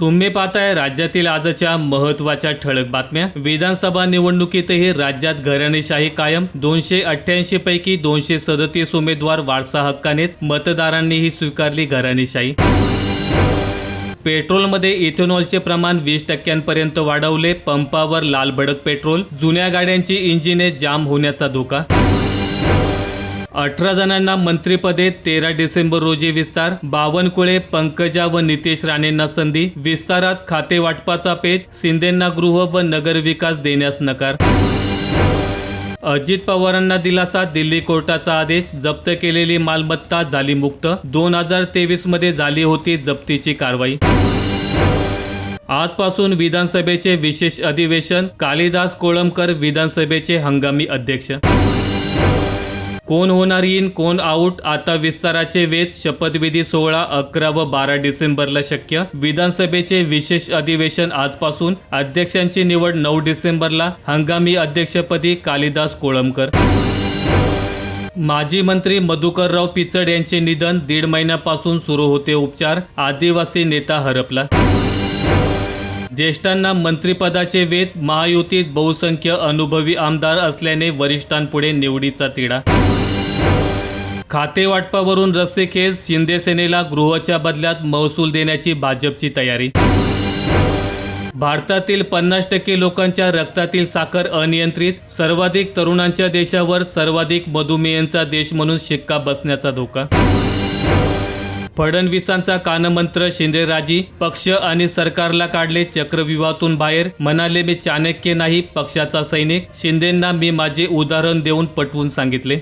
तुम्ही पाहताय राज्यातील आजच्या महत्त्वाच्या ठळक बातम्या. विधानसभा निवडणुकीतही राज्यात घराणेशाही कायम. दोनशे अठ्ठ्याऐंशी पैकी दोनशे सदतीस उमेदवार वारसा हक्कानेच मतदारांनीही स्वीकारली घराणेशाही. पेट्रोलमध्ये इथेनॉलचे प्रमाण वीस टक्क्यांपर्यंत वाढवले. पंपावर लालबडक पेट्रोल. जुन्या गाड्यांची इंजिने जाम होण्याचा धोका. अठरा जणांना मंत्रिपदे तेरा डिसेंबर रोजी विस्तार बावनकुळे पंकजा व नितेश राणेंना संधी विस्तारात खाते वाटपाचा पेच शिंदेंना गृह व नगर विकास देण्यास नकार. अजित पवारांना दिलासा दिल्ली कोर्टाचा आदेश जप्त केलेली मालमत्ता झाली मुक्त दोन हजार तेवीसमध्ये झाली होती जप्तीची कारवाई. आजपासून विधानसभेचे विशेष अधिवेशन कालिदास कोळंबकर विधानसभेचे हंगामी अध्यक्ष. कोण होणार इन कोण आऊट आता विस्ताराचे वेध शपथविधी सोहळा अकरा व बारा डिसेंबरला शक्य. विधानसभेचे विशेष अधिवेशन आजपासून. अध्यक्षांची निवड नऊ डिसेंबरला. हंगामी अध्यक्षपदी कालिदास कोळंबकर. माजी मंत्री मधुकरराव पिचड यांचे निधन दीड महिन्यापासून सुरू होते उपचार. आदिवासी नेता हरपला. ज्येष्ठांना मंत्रिपदाचे वेध महायुतीत बहुसंख्य अनुभवी आमदार असल्याने वरिष्ठांपुढे निवडीचा तिढा. खातेवाटपावरून रस्तेखेच गृहच्या बदल्यात महसूल देण्याची भाजपची तयारी. भारतातील पन्नास टक्के लोकांच्या रक्तातील साखर अनियंत्रित सर्वाधिक तरुणांच्या देशावर सर्वाधिक मधुमेहांचा देश म्हणून शिक्का बसण्याचा धोका. फडणवीसांचा कानमंत्र शिंदेराजी पक्ष आणि सरकारला काढले चक्रव्यूहातून बाहेर. म्हणाले मी चाणक्य नाही पक्षाचा सैनिक. शिंदेंना मी माझे उदाहरण देऊन पटवून सांगितले.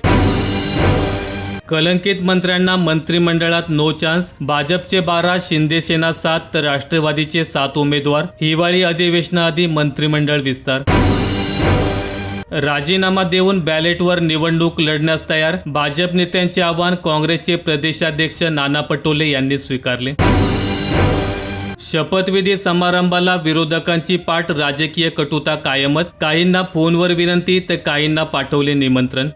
कलंकित मंत्र्यांना मंत्रिमंडळात नो चान्स भाजपचे बारा शिंदे सेना सात तर राष्ट्रवादीचे सात उमेदवार. हिवाळी अधिवेशनाआधी मंत्रिमंडळ विस्तार. राजीनामा देऊन बॅलेटवर निवडणूक लढण्यास तयार. भाजप नेत्यांचे आव्हान काँग्रेसचे प्रदेशाध्यक्ष नाना पटोले यांनी स्वीकारले. शपथविधी समारंभाला विरोधकांची पाठ राजकीय कटुता कायमच. काहींना फोनवर विनंती तर काहींना पाठवले निमंत्रण.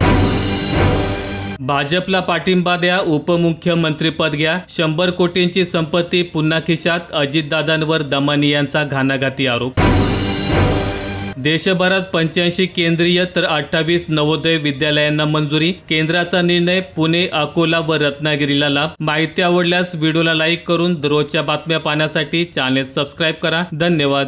भाजपला पाठिंबा द्या उपमुख्यमंत्रीपद घ्या. शंभर कोटींची संपत्ती पुन्हा खिशात अजितदादांवर दमानी यांचा घाणाघाती आरोप. देशभरात पंच्याऐंशी केंद्रीय तर अठ्ठावीस नवोदय विद्यालयांना मंजुरी. केंद्राचा निर्णय पुणे अकोला व रत्नागिरीला लाभ. माहिती आवडल्यास व्हिडिओला लाईक करून दररोजच्या बातम्या पाहण्यासाठी चॅनेल सबस्क्राईब करा. धन्यवाद.